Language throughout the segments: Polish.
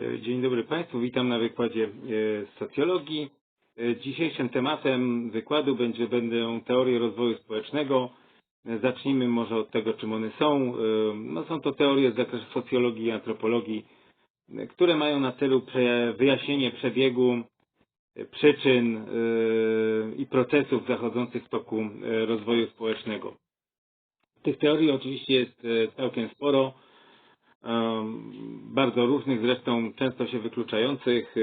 E, Dzień dobry Państwu, witam na wykładzie e, socjologii. E, Dzisiejszym tematem wykładu będzie, będą teorie rozwoju społecznego. Zacznijmy może od tego, czym one są. No, są to teorie z zakresu socjologii i antropologii, które mają na celu wyjaśnienie przebiegu przyczyn i procesów zachodzących w toku rozwoju społecznego. Tych teorii oczywiście jest całkiem sporo bardzo różnych, zresztą często się wykluczających.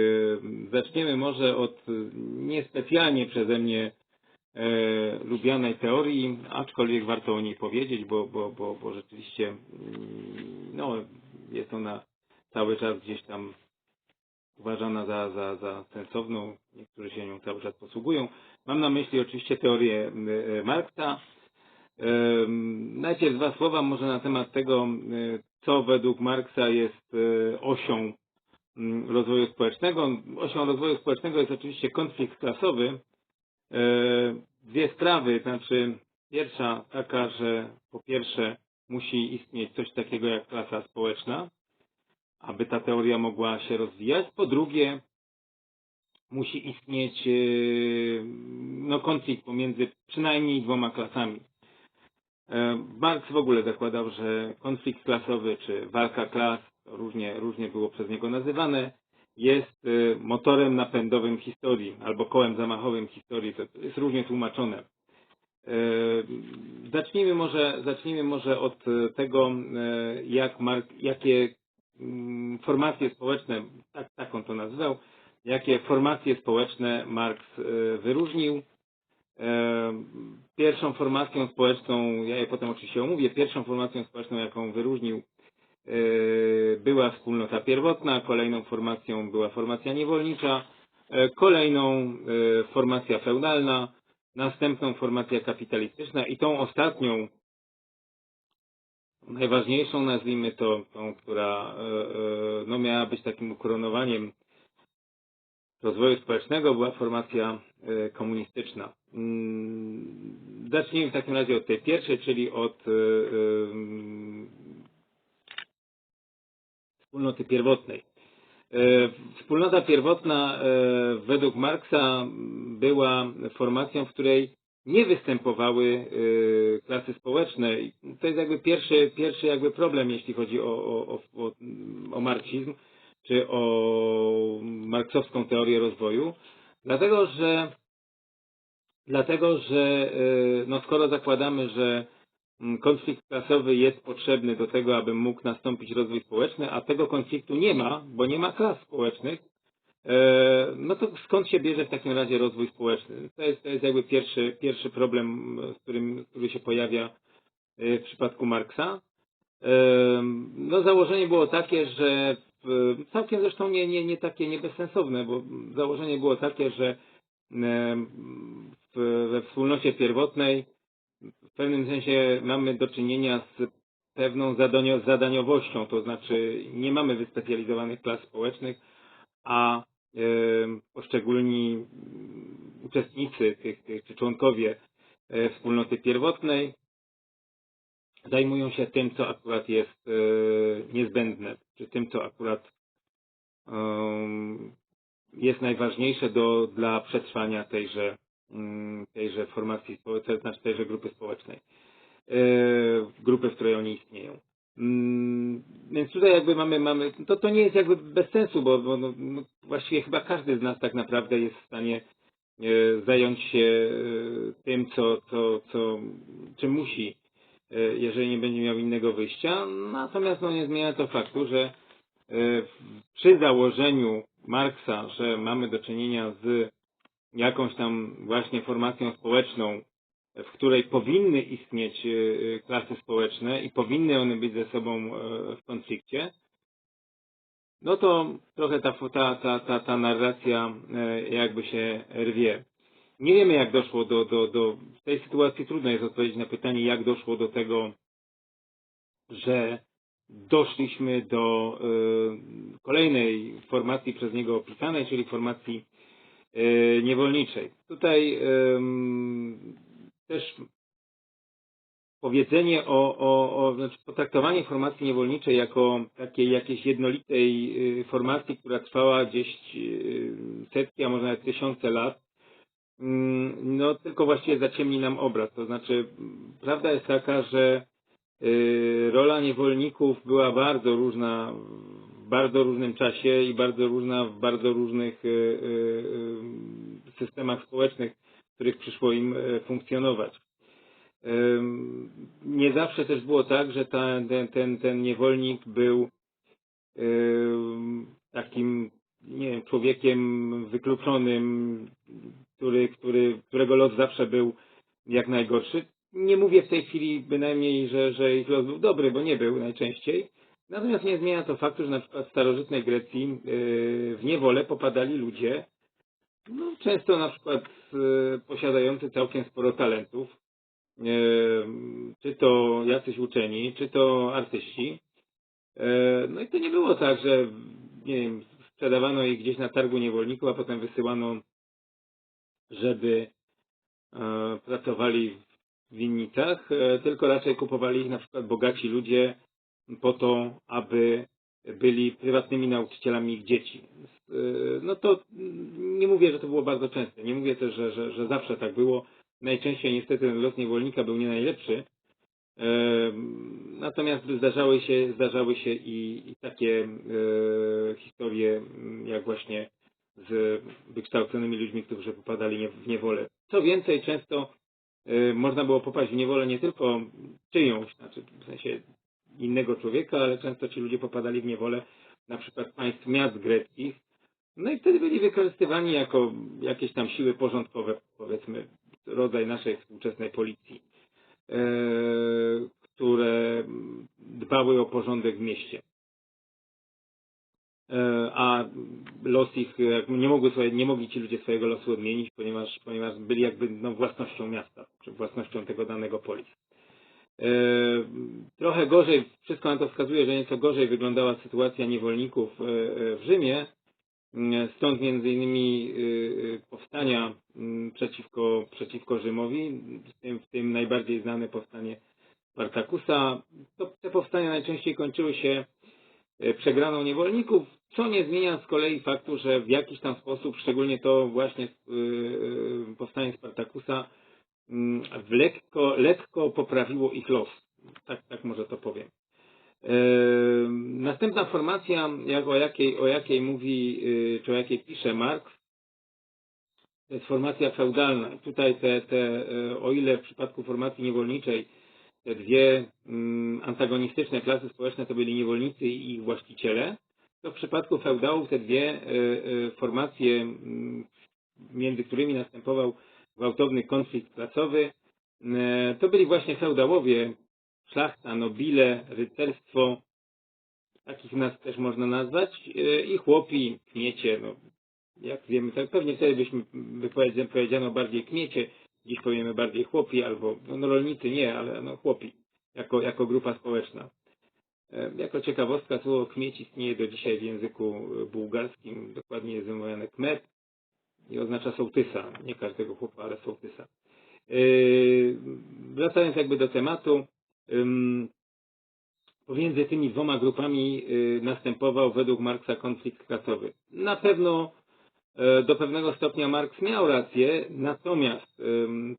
Zaczniemy może od e, niespecjalnie przeze mnie e, lubianej teorii, aczkolwiek warto o niej powiedzieć, bo, bo, bo, bo rzeczywiście mm, no, jest ona cały czas gdzieś tam uważana za, za, za sensowną. Niektórzy się nią cały czas posługują. Mam na myśli oczywiście teorię e, Marksa. Najpierw dwa słowa może na temat tego, co według Marksa jest e, osią mm, rozwoju społecznego. Osią rozwoju społecznego jest oczywiście konflikt klasowy. E, Dwie sprawy, znaczy pierwsza taka, że po pierwsze musi istnieć coś takiego jak klasa społeczna, aby ta teoria mogła się rozwijać. Po drugie, musi istnieć e, no, konflikt pomiędzy przynajmniej dwoma klasami. E, Marx w ogóle zakładał, że konflikt klasowy czy walka klas, różnie, różnie było przez niego nazywane, jest e, motorem napędowym historii albo kołem zamachowym historii. To jest różnie tłumaczone. E, Zacznijmy może, zacznijmy może od tego, jak Mark, jakie mm, formacje społeczne, tak, tak on to nazywał, jakie formacje społeczne Marx wyróżnił. Pierwszą formacją społeczną, ja je potem oczywiście omówię, pierwszą formacją społeczną, jaką wyróżnił, e, była wspólnota pierwotna, kolejną formacją była formacja niewolnicza, e, kolejną e, formacja feudalna, następną formacja kapitalistyczna i tą ostatnią, najważniejszą nazwijmy to, tą, która no, miała być takim ukoronowaniem rozwoju społecznego była formacja e, komunistyczna. Mm, Zacznijmy w takim razie od tej pierwszej, czyli od e, em, wspólnoty pierwotnej. E, Wspólnota pierwotna e, według Marksa była formacją, w której nie występowały e, klasy społeczne. To jest jakby pierwszy, pierwszy jakby problem, jeśli chodzi o, o, o, o marksizm, czy o marksowską teorię rozwoju, dlatego że dlatego, że e, no skoro zakładamy, że mm, konflikt klasowy jest potrzebny do tego, aby mógł nastąpić rozwój społeczny, a tego konfliktu nie ma, bo nie ma klas społecznych, e, no to skąd się bierze w takim razie rozwój społeczny? To jest, to jest jakby pierwszy, pierwszy problem, z którym, który się pojawia e, w przypadku Marksa. No założenie było takie, że całkiem zresztą nie, nie, nie takie nie bezsensowne, bo założenie było takie, że w, we wspólnocie pierwotnej w pewnym sensie mamy do czynienia z pewną zadanio, zadaniowością, to znaczy nie mamy wyspecjalizowanych klas społecznych, a em, poszczególni uczestnicy tych, tych, czy członkowie wspólnoty pierwotnej zajmują się tym, co akurat jest e, niezbędne, czy tym, co akurat jest najważniejsze do, dla przetrwania tejże, mm, tejże formacji społecznej, to znaczy tejże grupy społecznej, e, grupy, w której oni istnieją. Mm, Więc tutaj jakby mamy, mamy to, to nie jest jakby bez sensu, bo, bo no, no, właściwie chyba każdy z nas tak naprawdę jest w stanie e, zająć się tym, co, co, co, czym musi, jeżeli nie będzie miał innego wyjścia. Natomiast no, nie zmienia to faktu, że e, przy założeniu Marksa, że mamy do czynienia z jakąś tam właśnie formacją społeczną, w której powinny istnieć e, klasy społeczne i powinny one być ze sobą e, w konflikcie, no to trochę ta, ta, ta, ta, ta narracja e, jakby się rwie. Nie wiemy jak doszło do, do, do, w tej sytuacji trudno jest odpowiedzieć na pytanie, jak doszło do tego, że doszliśmy do e, kolejnej formacji przez niego opisanej, czyli formacji e, niewolniczej. Tutaj em, też powiedzenie o, o, o znaczy potraktowanie formacji niewolniczej jako takiej jakiejś jednolitej y, formacji, która trwała gdzieś y, setki, a może nawet tysiące lat, no tylko właściwie zaciemni nam obraz. To znaczy, prawda jest taka, że y, rola niewolników była bardzo różna w bardzo różnym czasie i bardzo różna w bardzo różnych systemach społecznych, w których przyszło im funkcjonować. Nie zawsze też było tak, że ten, ten, ten niewolnik był takim nie wiem, człowiekiem wykluczonym, który, który, którego los zawsze był jak najgorszy. Nie mówię w tej chwili bynajmniej, że, że ich los był dobry, bo nie był najczęściej. Natomiast nie zmienia to faktu, że na przykład w starożytnej Grecji yy, w niewolę popadali ludzie, no, często na przykład yy, posiadający całkiem sporo talentów, czy to jacyś uczeni, czy to artyści. E, no i to nie było tak, że nie wiem, sprzedawano ich gdzieś na targu niewolników, a potem wysyłano, żeby e, pracowali w winnicach, e, tylko raczej kupowali ich na przykład bogaci ludzie po to, aby byli prywatnymi nauczycielami ich dzieci. No to nie mówię, że to było bardzo częste. Nie mówię też, że, że, że zawsze tak było najczęściej niestety ten los niewolnika był nie najlepszy. Natomiast zdarzały się, zdarzały się i, i takie e, historie, jak właśnie z wykształconymi ludźmi, którzy popadali w niewolę. Co więcej, często e, można było popaść w niewolę nie tylko czyjąś, znaczy w sensie innego człowieka, ale często ci ludzie popadali w niewolę na przykład państw miast greckich. No i wtedy byli wykorzystywani jako jakieś tam siły porządkowe, powiedzmy, rodzaj naszej współczesnej policji, e, które dbały o porządek w mieście. E, a los ich, nie, mogły sobie, nie mogli ci ludzie swojego losu odmienić, ponieważ, ponieważ byli jakby no, własnością miasta, czy własnością tego danego polis. E, trochę gorzej, wszystko na to wskazuje, że nieco gorzej wyglądała sytuacja niewolników w Rzymie, Stąd między innymi y, y, powstania przeciwko, przeciwko Rzymowi, w tym, w tym najbardziej znane powstanie Spartakusa. To, te powstania najczęściej kończyły się przegraną niewolników, co nie zmienia z kolei faktu, że w jakiś tam sposób, szczególnie to właśnie powstanie Spartakusa, mm, lekko, lekko poprawiło ich los. Tak, tak może to powiem. Następna formacja, jak o, jakiej, o jakiej mówi, czy o jakiej pisze Marx, to jest formacja feudalna. Tutaj te, te, o ile w przypadku formacji niewolniczej te dwie mm, antagonistyczne klasy społeczne to byli niewolnicy i ich właściciele, to w przypadku feudałów te dwie y, formacje, mm, między którymi następował gwałtowny konflikt klasowy, to byli właśnie feudałowie, szlachta, nobile, rycerstwo, takich nas też można nazwać, e, i chłopi, kmiecie, no, jak wiemy, tak pewnie wtedy byśmy powiedziano bardziej kmiecie, dziś powiemy bardziej chłopi, albo, no, no rolnicy nie, ale no chłopi, jako, jako grupa społeczna. E, jako ciekawostka słowo kmieć istnieje do dzisiaj w języku bułgarskim, dokładnie jest wymawiane kmet i oznacza sołtysa, nie każdego chłopa, ale sołtysa. Yy, wracając jakby do tematu, pomiędzy tymi dwoma grupami następował według Marksa konflikt klasowy. Na pewno e, do pewnego stopnia Marks miał rację, natomiast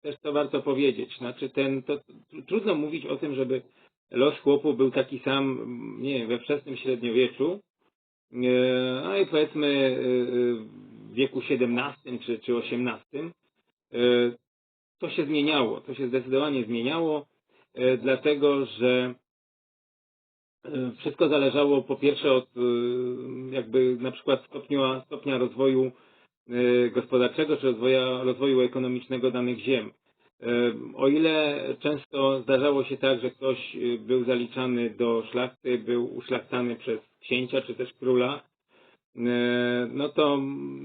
też to warto powiedzieć, znaczy ten, to, trudno mówić o tym, żeby los chłopu był taki sam, nie wiem, we wczesnym średniowieczu, e, no i powiedzmy e, w wieku XVII czy, czy XVIII, to się zmieniało, to się zdecydowanie zmieniało. E, dlatego że e, wszystko zależało po pierwsze od e, jakby na przykład stopnia, stopnia rozwoju gospodarczego czy rozwoju, rozwoju ekonomicznego danych ziem. O ile często zdarzało się tak, że ktoś był zaliczany do szlachty, był uszlachtany przez księcia czy też króla, no to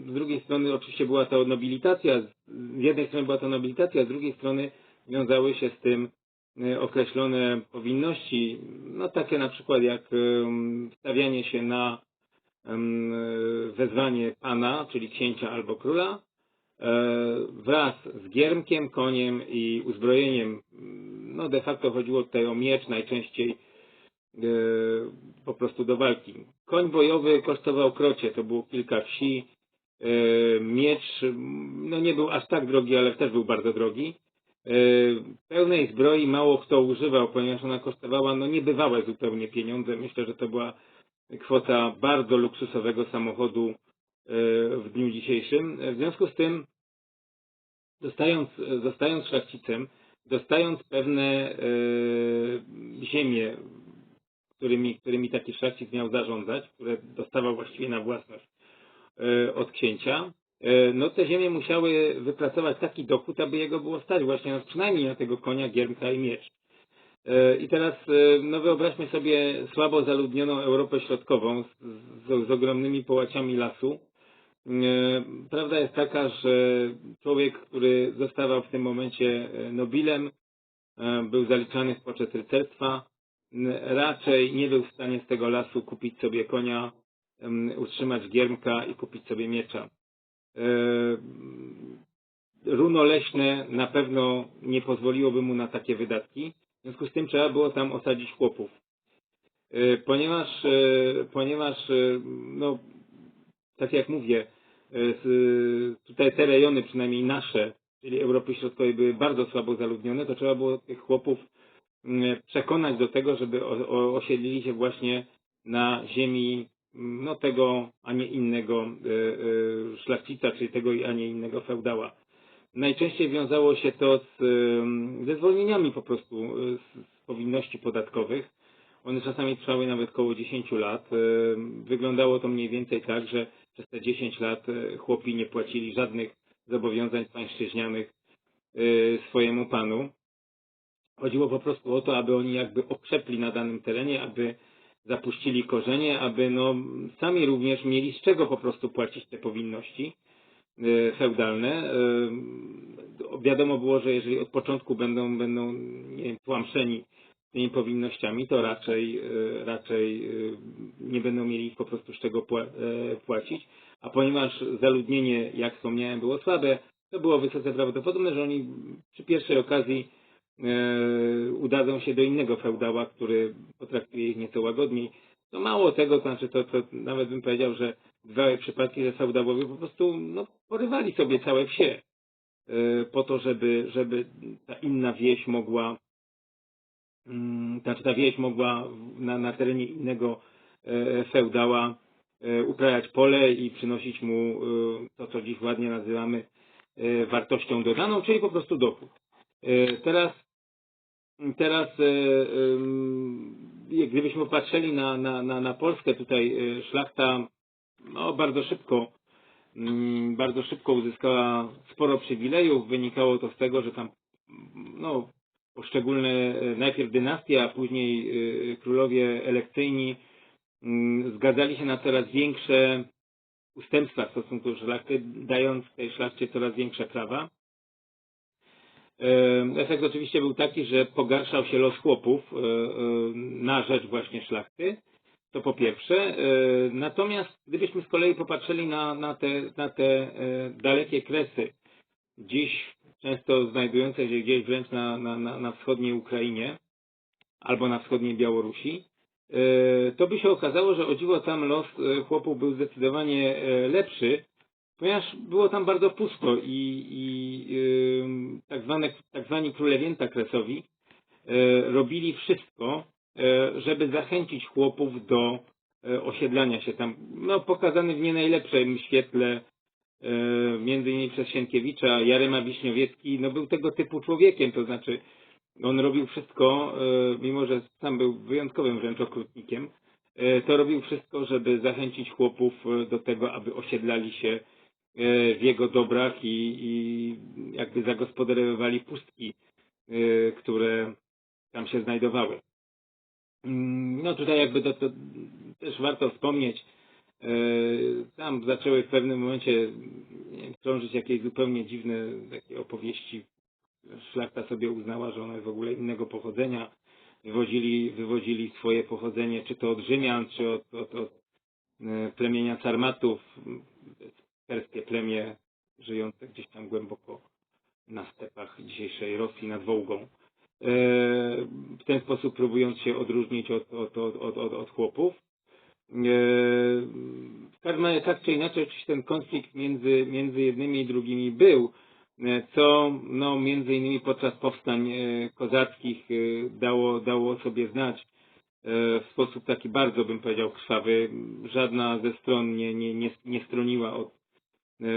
z drugiej strony oczywiście była to nobilitacja, z jednej strony była to nobilitacja, z drugiej strony wiązały się z tym określone powinności, no takie na przykład jak stawianie się na wezwanie pana, czyli księcia albo króla, wraz z giermkiem, koniem i uzbrojeniem. No de facto chodziło tutaj o miecz najczęściej e, po prostu do walki. Koń bojowy kosztował krocie, to było kilka wsi. E, Miecz no nie był aż tak drogi, ale też był bardzo drogi. E, Pełnej zbroi mało kto używał, ponieważ ona kosztowała no niebywałe zupełnie pieniądze. Myślę, że to była kwota bardzo luksusowego samochodu e, w dniu dzisiejszym. W związku z tym, zostając szlachcicem, dostając pewne e, ziemie, którymi, którymi taki szlachcic miał zarządzać, które dostawał właściwie na własność e, od księcia, e, no te ziemie musiały wypracować taki dochód, aby jego było stać właśnie no, przynajmniej na tego konia, giermka i miecz. E, I teraz e, no wyobraźmy sobie słabo zaludnioną Europę Środkową z, z, ogromnymi połaciami lasu. E, Prawda jest taka, że człowiek, który zostawał w tym momencie e, nobilem, e, był zaliczany w poczet rycerstwa, raczej nie był w stanie z tego lasu kupić sobie konia, utrzymać giermka i kupić sobie miecza. E, Runo leśne na pewno nie pozwoliłoby mu na takie wydatki. W związku z tym trzeba było tam osadzić chłopów. E, Ponieważ, e, ponieważ no, tak jak mówię, tutaj te rejony, przynajmniej nasze, czyli Europy Środkowej, były bardzo słabo zaludnione, to trzeba było tych chłopów przekonać do tego, żeby osiedlili się właśnie na ziemi no, tego, a nie innego e, e, szlachcica, czyli tego, a nie innego feudała. Najczęściej wiązało się to z, ze zwolnieniami po prostu e, z, powinności podatkowych. One czasami trwały nawet około 10 lat. Wyglądało to mniej więcej tak, że przez te 10 lat chłopi nie płacili żadnych zobowiązań pańszczyźnianych swojemu panu. Chodziło po prostu o to, aby oni jakby okrzepli na danym terenie, aby zapuścili korzenie, aby no, sami również mieli z czego po prostu płacić te powinności e, feudalne. E, Wiadomo było, że jeżeli od początku będą, będą nie wiem, tłamszeni tymi powinnościami, to raczej, e, raczej nie będą mieli po prostu z czego pła- płacić. A ponieważ zaludnienie, jak wspomniałem, było słabe, to było wysoce prawdopodobne, że oni przy pierwszej okazji udadzą się do innego feudała, który potraktuje ich nieco łagodniej. No mało tego, to znaczy to, to nawet bym powiedział, że bywały przypadki, że feudałowie po prostu no, porywali sobie całe wsie e, po to, żeby, żeby ta inna wieś mogła mm, znaczy ta wieś mogła na, na terenie innego e, feudała e, uprawiać pole i przynosić mu e, to, co dziś ładnie nazywamy e, wartością dodaną, czyli po prostu dochód. E, Teraz, teraz e, jak gdybyśmy patrzyli na, na, na, na Polskę, tutaj e, szlachta no, bardzo szybko mm, bardzo szybko uzyskała sporo przywilejów. Wynikało to z tego, że tam no, poszczególne e, najpierw dynastie, a później e, królowie elekcyjni mm, zgadzali się na coraz większe ustępstwa w stosunku do szlachty, dając tej szlachcie coraz większe prawa. Efekt oczywiście był taki, że pogarszał się los chłopów e, e, na rzecz właśnie szlachty. To po pierwsze. E, Natomiast gdybyśmy z kolei popatrzyli na, na te, na te dalekie kresy, dziś często znajdujące się gdzieś wręcz na, na, na, wschodniej Ukrainie albo na wschodniej Białorusi, to by się okazało, że o dziwo tam los chłopów był zdecydowanie lepszy, ponieważ było tam bardzo pusto i, i ym, tak, zwane, tak zwani królewięta kresowi e, robili wszystko, e, żeby zachęcić chłopów do e, osiedlania się tam. No, pokazany w nie najlepszym świetle, między innymi przez Sienkiewicza, Jarema Wiśniowiecki, no był tego typu człowiekiem, to znaczy on robił wszystko, mimo że sam był wyjątkowym wręcz okrutnikiem, to robił wszystko, żeby zachęcić chłopów do tego, aby osiedlali się w jego dobrach i, i jakby zagospodarowywali pustki, e, które tam się znajdowały. Mm, No tutaj jakby to, to też warto wspomnieć, e, tam zaczęły w pewnym momencie krążyć jakieś zupełnie dziwne takie opowieści. Szlachta sobie uznała, że jest w ogóle innego pochodzenia. Wywozili, wywodzili swoje pochodzenie, czy to od Rzymian, czy od, od, od e, plemienia Sarmatów, perskie plemię żyjące gdzieś tam głęboko na stepach dzisiejszej Rosji nad Wołgą. E, W ten sposób próbując się odróżnić od, od, od, od, od, chłopów. E, każdym razie tak czy inaczej oczywiście ten konflikt między, między jednymi i drugimi był, e, co no, między innymi podczas powstań kozackich dało, dało sobie znać w sposób taki bardzo bym powiedział krwawy. Żadna ze stron nie, nie, nie, nie stroniła od,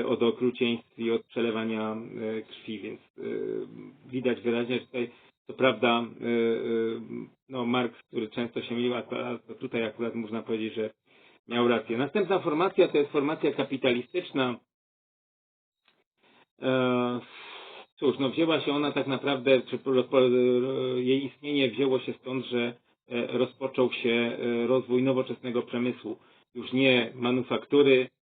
od okrucieństw i od przelewania e, krwi, więc e, widać wyraźnie, że tutaj co prawda e, e, no, Marx, który często się mylił, a to- to tutaj akurat można powiedzieć, że miał rację. Następna formacja to jest formacja kapitalistyczna. E, Cóż, no wzięła się ona tak naprawdę, czy jej istnienie wzięło się stąd, że e, rozpoczął się e, rozwój nowoczesnego przemysłu. Już nie manufaktury, e,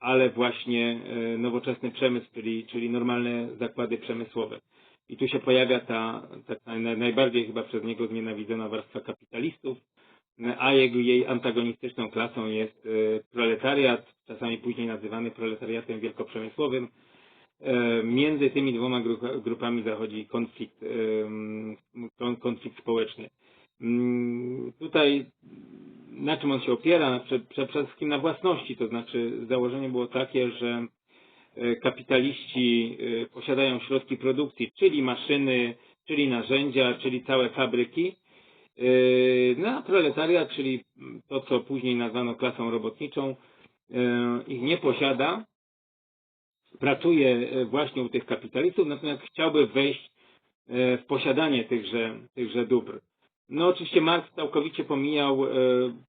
ale właśnie e, nowoczesny przemysł, czyli, czyli normalne zakłady przemysłowe. I tu się pojawia ta, ta naj- najbardziej chyba przez niego znienawidzona warstwa kapitalistów, a jego, jej antagonistyczną klasą jest e, proletariat, czasami później nazywany proletariatem wielkoprzemysłowym. Między tymi dwoma gru- grupami zachodzi konflikt, konflikt społeczny. Mm, Tutaj na czym on się opiera? Prze- Przede wszystkim na własności, to znaczy założenie było takie, że e, kapitaliści e, posiadają środki produkcji, czyli maszyny, czyli narzędzia, czyli całe fabryki, e, no a proletariat, czyli to, co później nazwano klasą robotniczą, ich nie posiada, pracuje właśnie u tych kapitalistów, natomiast chciałby wejść w posiadanie tychże, tychże dóbr. No oczywiście Marx całkowicie pomijał e,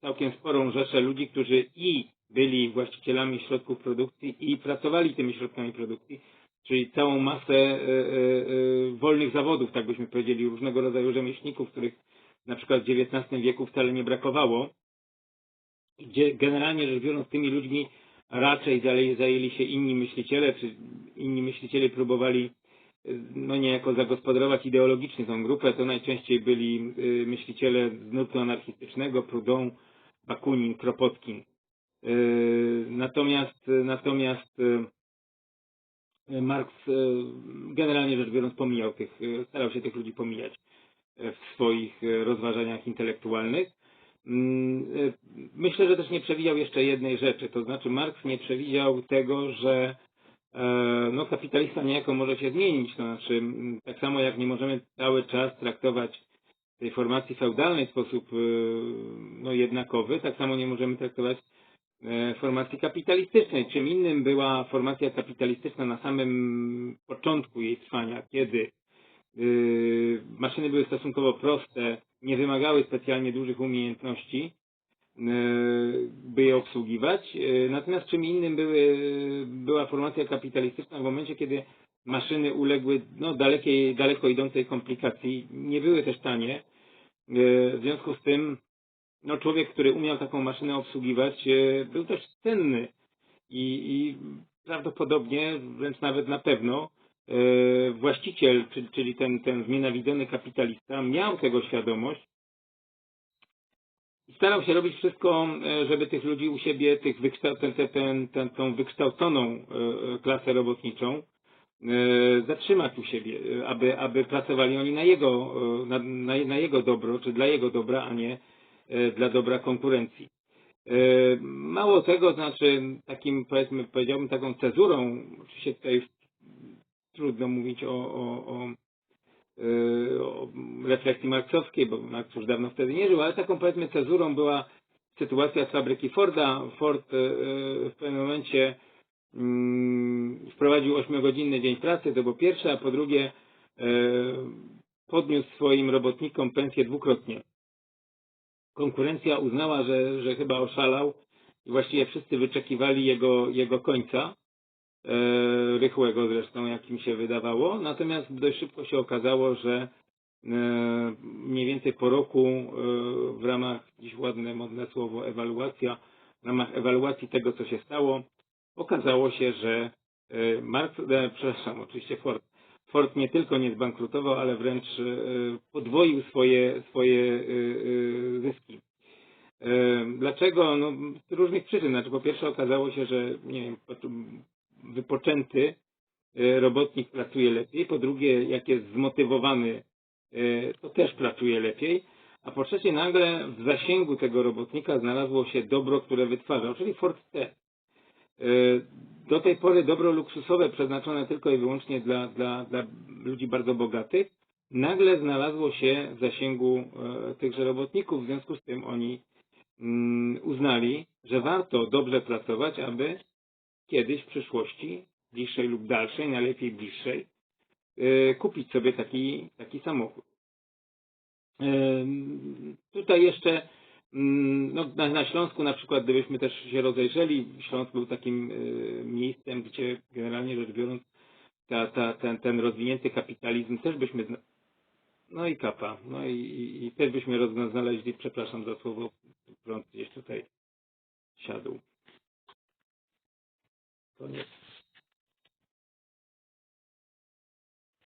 całkiem sporą rzeszę ludzi, którzy i byli właścicielami środków produkcji i pracowali tymi środkami produkcji, czyli całą masę e, e, wolnych zawodów, tak byśmy powiedzieli, różnego rodzaju rzemieślników, których na przykład w XIX wieku wcale nie brakowało, gdzie generalnie rzecz biorąc tymi ludźmi raczej zajęli, się inni myśliciele, czy inni myśliciele próbowali no niejako zagospodarować ideologicznie tą grupę, to najczęściej byli y, myśliciele z nurtu anarchistycznego, Proudhon, Bakunin, Kropotkin. Y, Natomiast, natomiast y, Marx generalnie rzecz biorąc pomijał tych, starał się tych ludzi pomijać w swoich rozważaniach intelektualnych. Mm, Myślę, że też nie przewidział jeszcze jednej rzeczy, to znaczy Marx nie przewidział tego, że no, kapitalista niejako może się zmienić, to znaczy tak samo jak nie możemy cały czas traktować tej formacji feudalnej w sposób y, no, jednakowy, tak samo nie możemy traktować e, formacji kapitalistycznej. Czym innym była formacja kapitalistyczna na samym początku jej trwania, kiedy maszyny były stosunkowo proste, nie wymagały specjalnie dużych umiejętności, by je obsługiwać. Y, Natomiast czym innym były, była formacja kapitalistyczna w momencie, kiedy maszyny uległy no, dalekiej, daleko idącej komplikacji, nie były też tanie. Y, W związku z tym no, człowiek, który umiał taką maszynę obsługiwać, y, był też cenny i, i prawdopodobnie, wręcz nawet na pewno, właściciel, czyli ten, ten znienawidzony kapitalista, miał tego świadomość starał się robić wszystko, e, żeby tych ludzi u siebie, tych wykształ, ten, ten, ten, tą wykształconą e, e, klasę robotniczą, zatrzymać u siebie, aby, aby pracowali oni na jego, na, na, na jego dobro, czy dla jego dobra, a nie dla dobra konkurencji. Mało tego, znaczy takim powiedzmy, powiedziałbym taką cezurą, oczywiście tutaj trudno mówić o, o, o, o refleksji marksowskiej, bo Marks już dawno wtedy nie żył, ale taką powiedzmy cezurą była sytuacja z fabryki Forda. Ford e, w pewnym momencie mm, wprowadził 8-godzinny dzień pracy, to było pierwsze, a po drugie e, podniósł swoim robotnikom pensję dwukrotnie. Konkurencja uznała, że, że chyba oszalał i właściwie wszyscy wyczekiwali jego, jego końca, e, rychłego zresztą, jak im się wydawało. Natomiast dość szybko się okazało, że e, mniej więcej po roku e, w ramach, dziś ładne, modne słowo, ewaluacja, w ramach ewaluacji tego, co się stało, okazało się, że e, Marx, e, przepraszam, oczywiście Ford, Ford nie tylko nie zbankrutował, ale wręcz e, podwoił swoje, swoje e, e, zyski. E, Dlaczego? No, z różnych przyczyn. Znaczy, po pierwsze okazało się, że nie wiem, po- wypoczęty e, robotnik pracuje lepiej, po drugie, jak jest zmotywowany, e, to też pracuje lepiej, a po trzecie, nagle w zasięgu tego robotnika znalazło się dobro, które wytwarzał, czyli Ford T. E, Do tej pory dobro luksusowe przeznaczone tylko i wyłącznie dla, dla, dla ludzi bardzo bogatych, nagle znalazło się w zasięgu e, tychże robotników, w związku z tym oni mm, uznali, że warto dobrze pracować, aby kiedyś w przyszłości, bliższej lub dalszej, najlepiej bliższej, kupić sobie taki, taki samochód. Tutaj jeszcze no, na, na Śląsku na przykład, gdybyśmy też się rozejrzeli, Śląsk był takim e, miejscem, gdzie generalnie rzecz biorąc ta, ta, ten, ten rozwinięty kapitalizm też byśmy no i kapa, no i, i, też byśmy znaleźli, przepraszam za słowo, prąd gdzieś tutaj siadł. Koniec.